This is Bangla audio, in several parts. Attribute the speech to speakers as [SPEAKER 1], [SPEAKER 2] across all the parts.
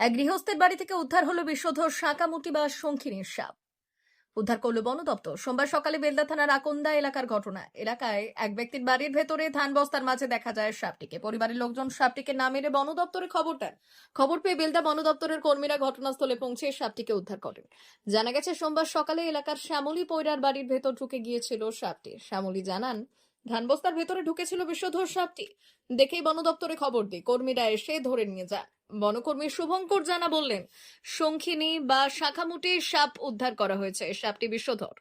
[SPEAKER 1] এক গৃহস্থের বাড়ি থেকে উদ্ধার হলো বিষধর শাঁকামুটি বা শঙ্খিনীর সাপ। উদ্ধার করল বন দপ্তর। সোমবার সকালে বেলদা থানার আকন্দা এলাকার ঘটনা। এলাকায় এক ব্যক্তির বাড়ির ভেতরে ধান বস্তার মাঝে দেখা যায় সাপটিকে। পরিবারের লোকজন সাপটিকে না মেরে বন দপ্তরে খবর দেন। খবর পেয়ে বেলদা বন দপ্তরের কর্মীরা ঘটনাস্থলে পৌঁছে সাপটিকে উদ্ধার করেন। জানা গেছে, সোমবার সকালে এলাকার শ্যামলী পৈরার বাড়ির ভেতর ঢুকে গিয়েছিল সাপটি। শ্যামলী জানান ধান বস্তার ভেতরে ঢুকেছিল বিষধর সাপটি। দেখেই বন দপ্তরে খবর দিই। কর্মীরা এসে ধরে নিয়ে যান বনকর্মী শুভঙ্কর জানা বললেন, শঙ্খিনী বা শাখামুটি সাপ উদ্ধার করা হয়েছে। সাপটি বিষধর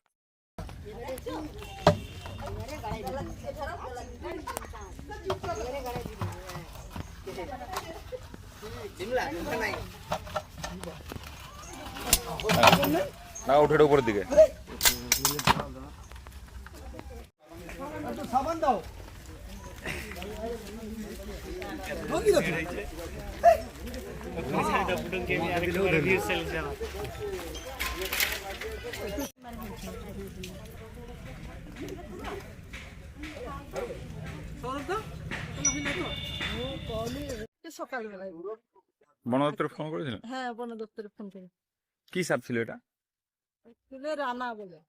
[SPEAKER 2] না, উঠে উপরের দিকে।
[SPEAKER 3] সকালবেলায়।
[SPEAKER 2] বন দপ্তরে ফোন করেছিলেন
[SPEAKER 3] হ্যাঁ বন দপ্তরে ফোন করে
[SPEAKER 2] কি সাপ ছিল এটা?
[SPEAKER 3] রানা বলে।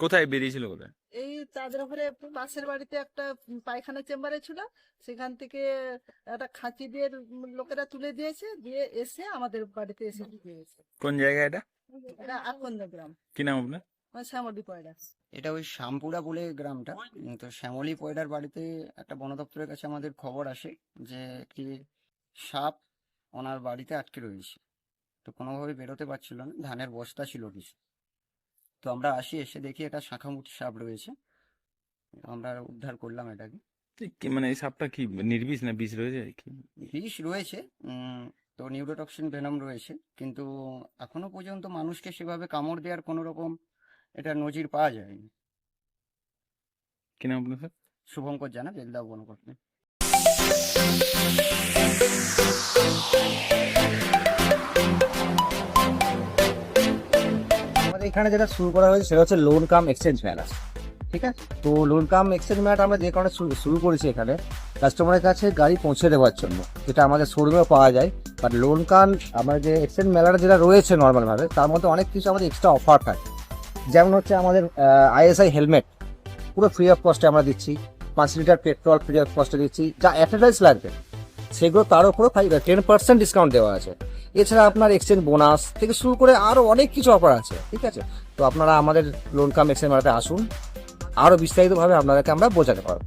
[SPEAKER 2] কোথায় বেরিয়েছিল কোথায়?
[SPEAKER 3] এই তাদের ঘরে পাশের বাড়িতে একটা পায়খানা চেম্বারে ছিল। সেখান থেকে একটা খাঁচি দিয়ে লোকেরা তুলে দিয়েছে দিয়ে এসে আমাদের বাড়িতে এসে দিয়েছে।
[SPEAKER 2] কোন জায়গা এটা?
[SPEAKER 3] এটা আকন্দ গ্রাম।
[SPEAKER 2] কি নাম আপনার?
[SPEAKER 3] শ্যামলী পয়রা।
[SPEAKER 4] এটা ওই শ্যামপুরা বলে গ্রামটা। তো শ্যামলী পয়ডার বাড়িতে একটা বন দপ্তরের কাছে আমাদের খবর আসে যে একটি সাপ ওনার বাড়িতে আটকে রয়েছে। তো কোনোভাবে বেরোতে পারছিল না ধানের বস্তা ছিল কিছু। তো আমরা আসি এসে দেখি এটা শাঁখামুখী সাপ রয়েছে। আমরা উদ্ধার করলাম এটাকে।
[SPEAKER 2] কি মানে এই সাপটা কি নির্বিষ না বিষ রয়েছে? কি?
[SPEAKER 4] বিষ রয়েছে তো নিউরোটক্সিন ভেনম রয়েছে কিন্তু এখনও পর্যন্ত মানুষকে সেভাবে কামড় দেওয়ার কোনো রকম এটা নজির পাওয়া যায়নি।
[SPEAKER 2] কি নাম আপনার স্যার?
[SPEAKER 4] শুভঙ্কর জানা বেলদা বনকর্মী
[SPEAKER 5] আমাদের এখানে যেটা শুরু করা হয়েছে সেটা হচ্ছে লোন কাম এক্সচেঞ্জ মেলা ঠিক আছে? তো লোন কাম এক্সচেঞ্জ মেলাটা আমরা যে কারণে শুরু- করেছি এখানে কাস্টমারের কাছে গাড়ি পৌঁছে দেওয়ার জন্য, যেটা আমাদের শোরুমেও পাওয়া যায়। বাট লোন কাম আমার যে এক্সচেঞ্জ মেলাটা যেটা রয়েছে নর্মালভাবে, তার মধ্যে অনেক কিছু আমাদের এক্সট্রা অফার থাকে। যেমন হচ্ছে আমাদের আইএসআই হেলমেট পুরো ফ্রি অফ কস্টে আমরা দিচ্ছি। পাঁচ লিটার পেট্রোল ফ্রি অফ কস্টে দিচ্ছি। যা অ্যাডভার্টাইজ লাগবে, সেগুলো তার উপরেও ফাইভ টেন পার্সেন্ট ডিসকাউন্ট দেওয়া আছে। এছাড়া আপনার এক্সচেঞ্জ বোনাস থেকে শুরু করে আরও অনেক কিছু অফার আছে, ঠিক আছে? তো আপনারা আমাদের লোন কাম এক্সচেঞ্জ মেলাতে আসুন। আরও বিস্তারিতভাবে আপনাদেরকে আমরা বোঝাতে পারব।